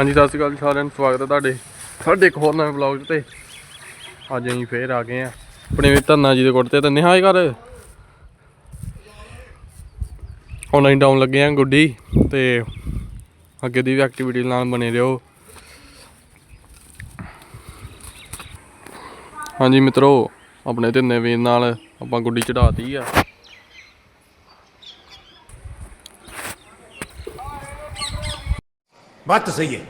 ਹਾਂਜੀ, ਸਤਿ ਸ਼੍ਰੀ ਅਕਾਲ ਜੀ ਸਾਰਿਆਂ ਨੂੰ, ਸਵਾਗਤ ਹੈ ਤੁਹਾਡੇ, ਸਾਡੇ ਇੱਕ ਹੋਰ ਨਵੇਂ ਵਲੌਗ ਤੇ। ਅੱਜ ਅਸੀਂ ਫੇਰ ਆ ਗਏ ਆ ਆਪਣੇ ਵੀ ਧੰਨਾ ਜੀ ਦੇ ਕੋਲ ਤੇ ਧੰਨੇ ਹਾਏ ਘਰ। ਹੁਣ ਅਸੀਂ ਡਾਊਨ ਲੱਗੇ ਆ ਗੁੱਡੀ, ਤੇ ਅੱਗੇ ਦੀ ਵੀ ਐਕਟੀਵਿਟੀ ਨਾਲ ਬਣੇ ਰਹੋ। ਹਾਂਜੀ ਮਿੱਤਰੋ, ਆਪਣੇ ਧੰਨੇ ਵੀਰ ਨਾਲ ਆਪਾਂ ਗੁੱਡੀ ਚੜਾਤੀ ਆ। बात तो सही है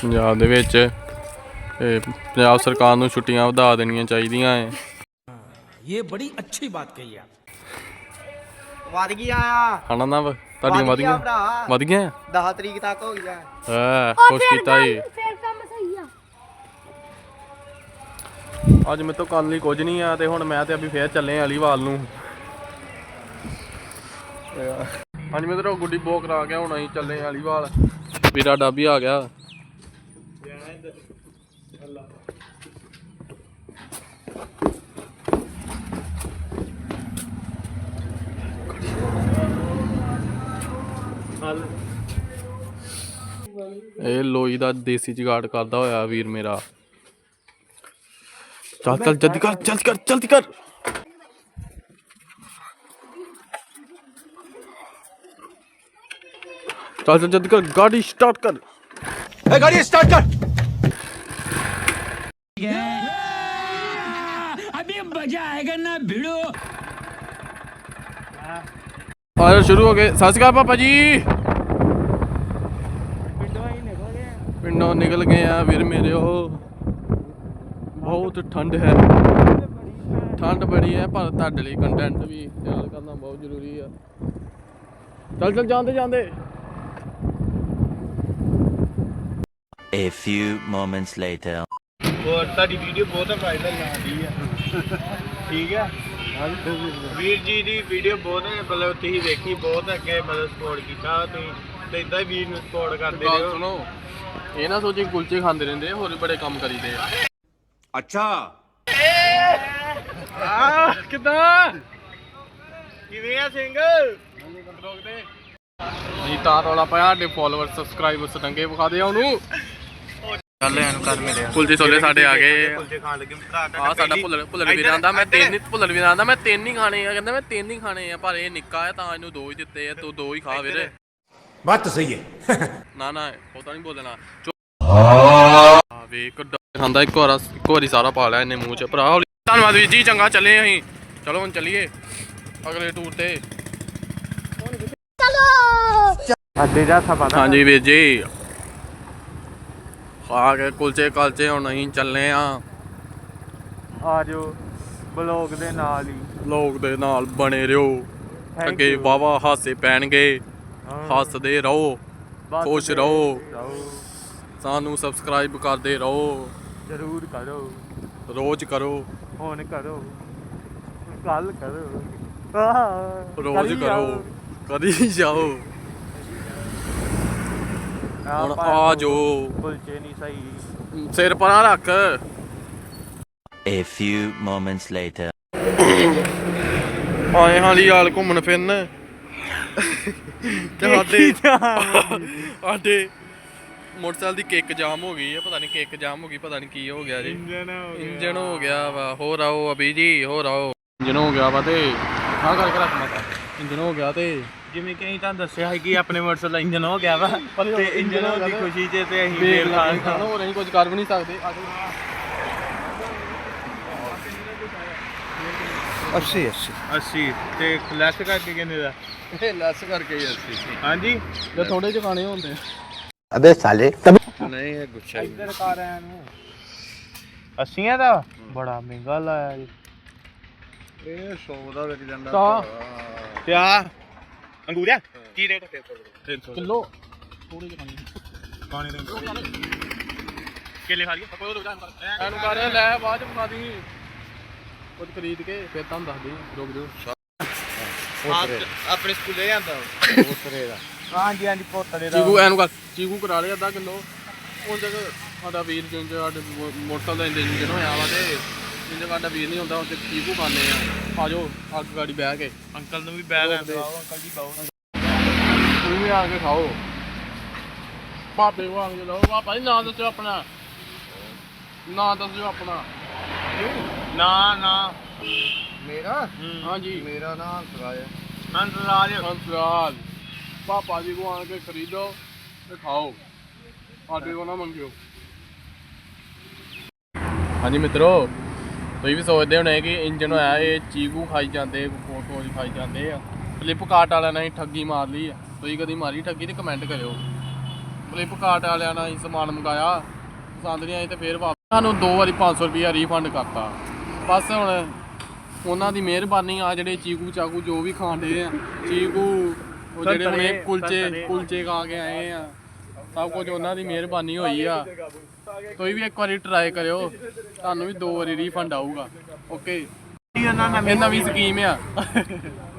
ਪੰਜਾਬ ਦੇ ਵਿੱਚ ਇਹ ਪੰਜਾਬ ਸਰਕਾਰ ਨੂੰ ਛੁੱਟੀਆਂ ਵਧਾ ਦੇਣੀਆਂ ਚਾਹੀਦੀਆਂ ਐ ये बड़ी अच्छी बात कही आप ਵੱਧ ਗਿਆ ਆ ਹਣਾ ਨਾ ਵਾ? ਤੁਹਾਡੀਆਂ ਵਧ ਗਈਆਂ ਭਰਾ ਵਧ ਗਈਆਂ 10 ਤਰੀਕ ਤੱਕ ਹੋ ਗਿਆ ਹਾਂ ਖੁਸ਼ ਕੀਤਾ ਏ ਫੇਰ ਕੰਮ ਸਹੀ ਆ ਅੱਜ ਮੇਰੇ ਤੋਂ ਕੱਲ ਲਈ ਕੁਝ ਨਹੀਂ ਆ ਤੇ ਹੁਣ ਮੈਂ ਤੇ ਅਭੀ ਫੇਰ ਚੱਲੇ ਆ ਅਲੀਵਾਲ ਨੂੰ ਹਾਂਜੀ ਮਿੱਤਰੋ, ਗੁੱਡੀ ਬੋ ਕਰਾ ਗਿਆ ਹੁਣ ਅਸੀਂ ਚੱਲੇ ਅਲੀਵਾਲ। ਵੀਰਾ ਡਾਬੀ ਆ ਗਿਆ। ਇਹ ਲੋਈ ਦਾ ਦੇਸੀ ਜੁਗਾੜ ਕਰਦਾ ਹੋਇਆ ਵੀਰ ਮੇਰਾ। ਚੱਲ ਚੱਲ, ਜਲਦੀ ਕਰ ਜਲਦੀ ਕਰ ਜਲਦੀ ਕਰ। ਚੱਲ ਚੱਲ ਜਲਦੀ ਕਰ ਗਾੜੀ ਸਟਾਰਟ ਕਰ गाड़ी स्टार्ट कर ਆਜੋ ਸ਼ੁਰੂ ਹੋ ਗਏ ਸਤਿ ਸ਼੍ਰੀ ਅਕਾਲ ਪਾਪਾ ਜੀ ਪਿੰਡੋਂ ਨਿਕਲ ਗਏ ਆ ਵੀਰ ਮੇਰੇ ਉਹ ਬਹੁਤ ਠੰਡ ਹੈ ਠੰਡ ਬੜੀ ਹੈ ਪਰ ਤੁਹਾਡੇ ਲਈ ਕੰਟੈਂਟ ਵੀ ਤਿਆਰ ਕਰਨਾ ਬਹੁਤ ਜ਼ਰੂਰੀ ਆ ਚੱਲ ਚੱਲ ਜਾਂਦੇ ਜਾਂਦੇ A few moments later. ਹੋਰ ਤੁਹਾਡੀ ਵੀਡੀਓ ਬਹੁਤ ਵਾਇਰਲ ਜਾਂਦੀ ਆ। ਠੀਕ ਆ? ਵੀਰ ਜੀ ਦੀ ਵੀਡੀਓ ਬਹੁਤ ਮਤਲਬ ਤੁਸੀਂ ਵੇਖੀ ਬਹੁਤ ਅੱਗੇ ਮਤਲਬ ਸਪੋਰਟ ਕੀਤਾ ਤੁਸੀਂ। ਤੇ ਇਦਾਂ ਹੀ ਵੀਰ ਨੂੰ ਸਪੋਰਟ ਕਰਦੇ ਗੱਲ ਰਹੋ। ਸੁਣੋ ਇਹ ਨਾ ਸੋਚੀ ਕੁਲਚੇ ਖਾਂਦੇ ਰਹਿੰਦੇ ਆ, ਹੋਰ ਵੀ ਬੜੇ ਕੰਮ ਕਰੀਦੇ ਆ। ਅੱਛਾ। ਆ ਕਿਦਾਂ? ਕਿਵੇਂ ਆ ਸਿੰਘ? ਰੋਕਦੇ ਅਸੀਂ ਤਾਂ ਰੌਲਾ ਪਾਇਆ ਸਾਡੇ ਫਾਲੋਅਰ ਸਬਸਕ੍ਰਾਈਬਰ ਸਟੰਗੇ ਵਿਖਾ ਦੇ ਆ ਉਹਨੂੰ। ਕੱਲ ਇਹਨੂੰ ਘਰ ਸਾਡੇ ਆ ਗਏ। ਆ ਸਾਡਾ ਭੁੱਲਰ ਭੁੱਲਰ ਵੀਰ ਆਂਦਾ ਮੈਂ ਤਿੰਨ ਹੀ ਭੁੱਲਰ ਵੀਰ ਆਂਦਾ ਮੈਂ ਤਿੰਨ ਹੀ ਖਾਣੇ ਆ ਕਹਿੰਦਾ ਮੈਂ ਤਿੰਨ ਹੀ ਖਾਣੇ ਆ ਪਰ ਇਹ ਨਿੱਕਾ ਹੈ ਤਾਂ ਇਹਨੂੰ ਦੋ ਹੀ ਦਿੱਤੇ ਆ ਤੂੰ ਦੋ ਹੀ ਖਾ ਵੀਰੇ। ਬਾਤ ਸਹੀ ਹੈ। ਨਾ ਨਾ ਉਹ ਨਹੀਂ ਬੋਲਣਾ। ਆ ਵੇਖ ਖਾਂਦਾ ਇੱਕ ਵਾਰ ਇੱਕ ਵਾਰੀ ਸਾਰਾ ਪਾ ਲਿਆ ਇਹਨੇ ਮੂੰਹ 'ਚ। ਭਰਾ ਧੰਨਵਾਦ ਵੀਰ ਜੀ ਚੰਗਾ ਚੱਲੇ ਅਸੀਂ। ਚਲੋ ਹੁਣ ਚੱਲੀਏ ਅਗਲੇ ਟੂਰ ਤੇ। ਚਲੋ। ਸਾਡੇ ਦਾ ਵੀਰ ਜੀ ਖਾ ਕੇ ਕੁਲਚੇ ਕਲਚੇ ਹੁਣ ਅਸੀਂ ਚੱਲੇ ਆ। ਆਜੋ ਬਲੌਗ ਦੇ ਨਾਲ ਹੀ। ਲੋਕ ਦੇ ਨਾਲ ਬਣੇ ਰਹੋ। ਅੱਗੇ ਵਾਵਾ ਹਾਸੇ ਪੈਣਗੇ। ਹੱਸਦੇ ਰਹੋ ਖੁਸ਼ ਰਹੋ। ਸਾਨੂੰ ਸਬਸਕ੍ਰਾਈਬ ਕਰਦੇ ਰਹੋ। ਜ਼ਰੂਰ ਕਰੋ। ਰੋਜ਼ ਕਰੋ। ਹੁਣ ਕਰੋ। ਕੱਲ ਕਰੋ। ਆਹ, ਰੋਜ਼ ਕਰੀ ਕਰੋ। ਜਾਓ। ਜਾਓ। ਹੁਣ ਆ ਜੋ। ਕੁਲਚੇ ਨਹੀਂ ਸਹੀ। ਸਿਰ ਪਰਾਂ ਰੱਖ। A few moments later. ਆਏ ਹਾਲੀ ਹਾਲ ਘੁੰਮਣ ਫਿਰਨ। ਤੇ ਸਾਡੇ ਸਾਡੇ ਮੋਟਰਸਾਈਕਲ ਦੀ ਕਿੱਕ ਜਾਮ ਹੋ ਗਈ ਹੈ ਪਤਾ ਨਹੀਂ ਕਿੱਕ ਜਾਮ ਹੋ ਗਈ ਪਤਾ ਨਹੀਂ ਕੀ ਹੋ ਗਿਆ ਜੀ। ਇੰਜਨ ਇੰਜਨ ਹੋ ਗਿਆ ਵਾ। ਹੋਰ ਆਓ ਅਭੀ ਜੀ ਹੋਰ ਆਓ। ਇੰਜਨ ਹੋ ਗਿਆ ਵਾ ਤੇ ਹਾਂ ਕਰਕੇ ਰੱਖ ਮਾਤਾ। ਇੰਜਨ ਹੋ ਗਿਆ ਤੇ ਜਿਵੇਂ ਕਿ ਅਸੀਂ ਦੱਸਿਆ ਹੈ ਕਿ ਆਪਣੇ ਮੋਟਰਸਾਈਕਲ ਇੰਜਨ ਹੋ ਗਿਆ ਵਾ ਤੇ ਇੰਜਨ ਦੀ ਖੁਸ਼ੀ 'ਚ ਤੇ ਅਸੀਂ ਬੇਲ ਖਾਣ ਖਾਣ। ਹੋ ਰਹੀ ਕੁਝ ਕਰ ਵੀ ਨਹੀਂ ਸਕਦੇ। ਆ ਜਾਓ। 80 ਤੇ ਲੈਸ ਕਰਕੇ ਕਿੰਨੇ ਦਾ? ਇਹ ਲੈਸ ਕਰਕੇ ਹੀ 80 ਹਾਂਜੀ। ਜੇ ਥੋੜੇ ਜਿਹਾ ਖਾਣੇ ਹੁੰਦੇ। ਅਬੇ ਸਾਲੇ ਨਹੀਂ ਇਹ ਗੁੱਛਾ ਇੱਧਰ ਕਰ ਆਇਆ ਨੂੰ 80 ਦਾ? ਬੜਾ ਮਹਿੰਗਾ ਲਾਇਆ ਜੀ। ਇਹ 100 ਦਾ ਵਿਕ ਜਾਂਦਾ। ਤੇ ਆ? ਅੰਗੂਰਿਆ ਕੀ ਰੇਟ ਹੈ 300 ਕਿਲੋ? ਥੋੜੇ ਜਿਹੇ ਖਾਣੇ ਦੇ ਕੇਲੇ ਖਾ ਲਈਏ। ਕੋਈ ਰੁਕ ਜਾ ਐਨੂੰ ਕਰ ਲੈ ਬਾਅਦ ਚ ਬਣਾ ਦੀ ਕੁਝ ਖਰੀਦ ਕੇ ਫਿਰ ਤੁਹਾਨੂੰ ਦੱਸ ਦੇ ਰੁਕ ਜਾਓ। ਆਪਣੇ ਸਕੂਲੇ ਜਾਂਦਾ ਉਸਰੇ ਦਾ। ਹਾਂਜੀ ਹਾਂਜੀ ਪੋਤਰੇ ਦਾ। ਚੀਕੂ ਐਨੂੰ ਕਰ। ਚੀਕੂ ਕਰਾ ਲਿਆ ਅੱਧਾ ਕਿਲੋ। ਉਹ ਜਗ੍ਹਾ ਸਾਡਾ ਵੀਰ ਜਿੰਜ ਸਾਡੇ ਮੋਟਰਸਾਈਕਲ ਦਾ ਇੰਜਨ ਹੋਇਆ ਵਾ ਤੇ ਜਿੰਜ ਸਾਡਾ ਵੀਰ ਨਹੀਂ ਹੁੰਦਾ ਉੱਥੇ ਚੀਕੂ ਖਾਣੇ ਆ? ਆਜੋ ਅੱਗ ਗਾੜੀ ਬਹਿ ਕੇ। ਅੰਕਲ ਨੂੰ ਵੀ ਬੈਗ ਆਂਦਾ ਅੰਕਲ ਜੀ ਬਾਓ ਤੁਸੀਂ ਵੀ ਆ ਕੇ ਖਾਓ। ਆ ਕੇ ਲਓ। ਪਾਪਾ ਜੀ ਨਾਂ ਦੱਸੋ ਆਪਣਾ। ਨਾਂ ਦੱਸੋ ਆਪਣਾ। ਨਾ ਨਾ। ਮੇਰਾ? ਹਾਂਜੀ। ਮੇਰਾ ਨਾਮ ਹੰਸਰਾਜ ਹੈ ਹੰਸਰਾਜ ਸੰਸਰਾਲ ਪਾਪਾ ਜੀ ਕੋ ਆ ਕੇ ਖਰੀਦੋ ਤੇ ਖਾਓ। ਸਾਡੇ ਕੋ ਨਾ ਮੰਗਿਓ। ਹਾਂਜੀ ਮਿੱਤਰੋ ਤੁਸੀਂ ਵੀ ਸੋਚਦੇ ਹੋਣੇ ਕਿ ਇੰਜਨ ਹੋਇਆ ਇਹ ਚੀਕੂ ਖਾਈ ਜਾਂਦੇ ਫੋਟੋਜ਼ ਖਾਈ ਜਾਂਦੇ ਆ। ਫਲਿੱਪਕਾਰਟ ਵਾਲਿਆਂ ਨੇ ਠੱਗੀ ਮਾਰ ਲਈ ਆ। ਤੁਸੀਂ ਕਦੀ ਮਾਰੀ ਠੱਗੀ ਤੇ ਕਮੈਂਟ ਕਰਿਓ। ਫਲਿੱਪਕਾਰਟ ਵਾਲਿਆਂ ਨੇ ਸਮਾਨ ਮੰਗਾਇਆ। ਪਸੰਦ ਨਹੀਂ ਆਈ ਤੇ ਫੇਰ ਵਾਪਸ ਸਾਨੂੰ ਦੋ ਵਾਰੀ 500 ਰੁਪਇਆ ਰੀਫੰਡ ਕਰਤਾ। ਬਸ ਹੁਣ ਉਹਨਾਂ ਦੀ ਮਿਹਰਬਾਨੀ ਆ ਜਿਹੜੇ ਚੀਕੂ ਚਾਕੂ ਜੋ ਵੀ ਖਾਂਦੇ ਆ। ਚੀਕੂ ਉਹ ਜਿਹੜੇ ਹੁਣੇ ਕੁਲਚੇ। ਕੁਲਚੇ ਖਾ ਕੇ ਆਏ ਆ। ਸਭ ਕੁਝ ਉਹਨਾਂ ਦੀ ਮਿਹਰਬਾਨੀ ਹੋਈ ਆ। ਤੁਸੀਂ ਵੀ ਇੱਕ ਵਾਰੀ ਟਰਾਈ ਕਰਿਓ। ਤੁਹਾਨੂੰ ਵੀ ਦੋ ਵਾਰੀ ਰੀਫੰਡ ਆਊਗਾ। ਓਕੇ ਇਹ ਨਵੀਂ ਸਕੀਮ ਆ।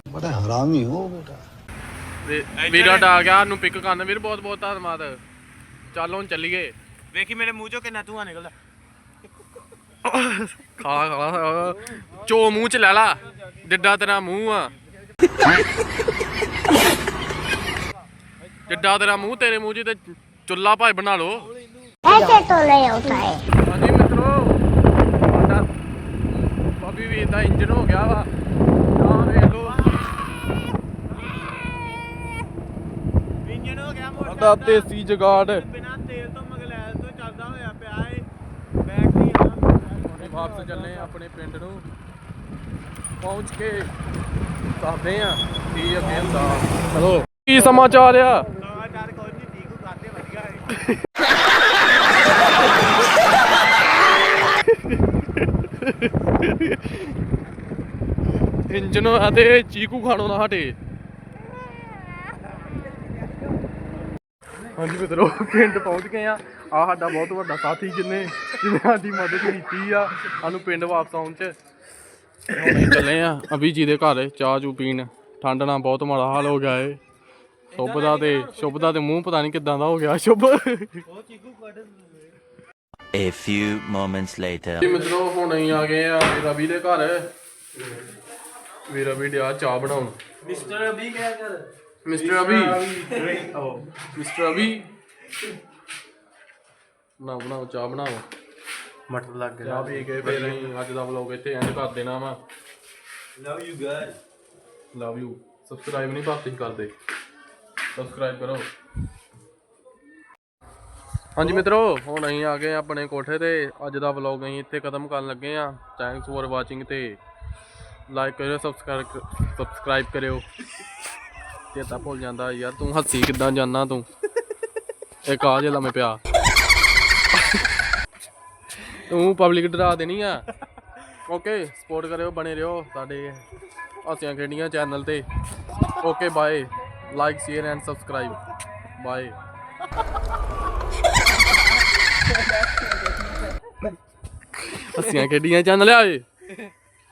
ਬੜਾ ਹਰਾਮੀ ਹੋ ਬੇਟਾ। ਤੇ ਵੀਰਾ ਆ ਗਿਆ ਨੂੰ ਪਿਕ ਕਰਨ। ਵੀਰ ਬਹੁਤ ਬਹੁਤ ਧੰਨਵਾਦ। ਚੱਲ ਹੁਣ ਚੱਲੀਏ। ਵੇਖੀ ਮੇਰੇ ਮੂੰਹ ਚੋਂ ਕਿੰਨਾ ਧੂਆ ਨਿਕਲਦਾ। ਖਾਲਾ ਖਾਲਾ ਚੋ ਮੂੰਹ ਚ ਲੈ ਲਾ। ਜਿੱਡਾ ਤੇਰਾ ਮੂੰਹ ਆ। ਜਿੱਡਾ ਤੇਰਾ ਮੂੰਹ ਤੇਰੇ ਮੂੰਹ 'ਚ ਤੇ ਚੁੱਲਾ ਭਾਈ ਬਣਾ ਲਓ। ऐसे तो नहीं होता है ਹਾਂਜੀ ਮਿੱਤਰੋ ਸਾਡਾ ਬਾਬੀ ਵੀ ਦਾ ਇੰਜਨ ਹੋ ਗਿਆ ਵਾ ਆ ਵੇਖ ਲਓ ਇੰਜਨ ਹੋ ਗਿਆ ਮੋਟਰ ਸਾਡਾ ਦੇਸੀ ਜਗਾੜ ਬਿਨਾ ਤੇਲ ਤੋਂ ਮਗਲੈਲ ਤੋਂ ਚੱਲਦਾ ਹੋਇਆ ਪਿਆ ਏ ਬੈਟਰੀ ਆ ਅਸੀਂ ਵਾਪਸ ਚੱਲੇ ਆਂ ਆਪਣੇ ਪਿੰਡ ਨੂੰ ਪਹੁੰਚ ਕੇ ਦੱਸਦੇ ਆ ਕੀ ਅੱਗੇ ਹੁੰਦਾ ਚਲੋ ਕੀ ਸਮਾਚਾਰ ਆ ਸਮਾਚਾਰ ਕੋਈ ਨਹੀਂ ਠੀਕ ਹੋ ਕਰਦੇ ਵਧੀਆ ਏ ਇੰਜਨ ਅਤੇ ਚੀਕੂ ਖਾਣੋਂ ਨਾ ਹਟੇ। ਹਾਂਜੀ ਮਿੱਤਰੋ, ਪਿੰਡ ਪਹੁੰਚ ਗਏ ਆ ਆ ਸਾਡਾ ਬਹੁਤ ਵੱਡਾ ਸਾਥੀ ਜਿਨੇ ਜਿਹਨੇ ਸਾਡੀ ਮਦਦ ਕੀਤੀ ਆ, ਸਾਨੂੰ ਪਿੰਡ ਵਾਪਸ ਆਉਣ ਚ। ਹੁਣ ਚੱਲੇ ਆ ਅਭੀ ਜੀ ਦੇ ਘਰ, ਚਾਹ ਚੂ ਪੀਣ। ਠੰਡ ਨਾਲ ਬਹੁਤ ਮਾੜਾ ਹਾਲ ਹੋ ਗਿਆ ਏ। ਸ਼ੁਭ ਦਾ ਤੇ ਸ਼ੁਭ ਦਾ ਤੇ ਮੂੰਹ ਪਤਾ ਨਹੀਂ ਕਿਦਾਂ ਦਾ ਹੋ ਗਿਆ, ਸ਼ੁਭ। A few moments later. ਜੀ ਮਿੱਤਰੋ ਹੁਣ ਅਸੀਂ ਆ ਗਏ ਆ ਰਵੀ ਦੇ ਘਰ। ਵੀ ਰਵੀ ਡਿਆ ਚਾਹ ਬਣਾਉਣ। ਮਿਸਟਰ ਅਭੀ ਕਿਆ ਕਰ। ਮਿਸਟਰ ਅਭੀ ਮਿਸਟਰ ਅਭੀ ਨਾ ਬਣਾਓ ਚਾਹ ਬਣਾਓ। ਮਟਰ ਲੱਗ ਚਾਹ ਪੀ ਕੇ ਫਿਰ ਅਸੀਂ ਅੱਜ ਦਾ ਵਲੌਗ ਇੱਥੇ ਐਂਡ ਕਰ ਦੇਣਾ ਵਾ। Love you guys love you subscribe ਨਹੀਂ ਤੁਸੀਂ ਕਰਦੇ। ਸਬਸਕ੍ਰਾਈਬ ਕਰੋ। ਹਾਂਜੀ ਮਿੱਤਰੋ ਹੁਣ ਅਸੀਂ ਆ ਗਏ ਆ ਆਪਣੇ ਕੋਠੇ ਤੇ। ਅੱਜ ਦਾ ਵਲੌਗ ਅਸੀਂ ਇੱਥੇ ਖਤਮ ਕਰਨ ਲੱਗੇ ਆ ਥੈਂਕਸ ਫॉर ਵਾਚਿੰਗ ਤੇ ਲਾਈਕ ਕਰਿਓ ਸਬਸਕ੍ਰਾਈਬ ਸਬਸਕ੍ਰਾਈਬ ਕਰਿਓ। ਚੇਤਾ ਭੁੱਲ ਜਾਂਦਾ ਯਾਰ ਤੂੰ ਹੱਸੀ ਕਿੱਦਾਂ ਜਾਨਾ ਤੂੰ? ਇੱਕ ਆ ਜੇ ਲੰਮੇ ਪਿਆ। ਤੂੰ ਪਬਲਿਕ ਡਰਾ ਦੇਣੀ ਆ। ਓਕੇ ਸਪੋਰਟ ਕਰਿਓ ਬਣੇ ਰਹੋ ਸਾਡੇ ਹਾਸੀਆਂ ਖੇਡੀਆਂ ਚੈਨਲ ਤੇ। Okay bye like share and subscribe bye ਹਾਸੀਆਂ ਖੇਡੀਆਂ ਚੈਨਲ ਆਏ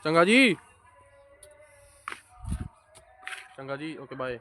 ਚੰਗਾ ਜੀ। ਚੰਗਾ ਜੀ ਓਕੇ ਬਾਏ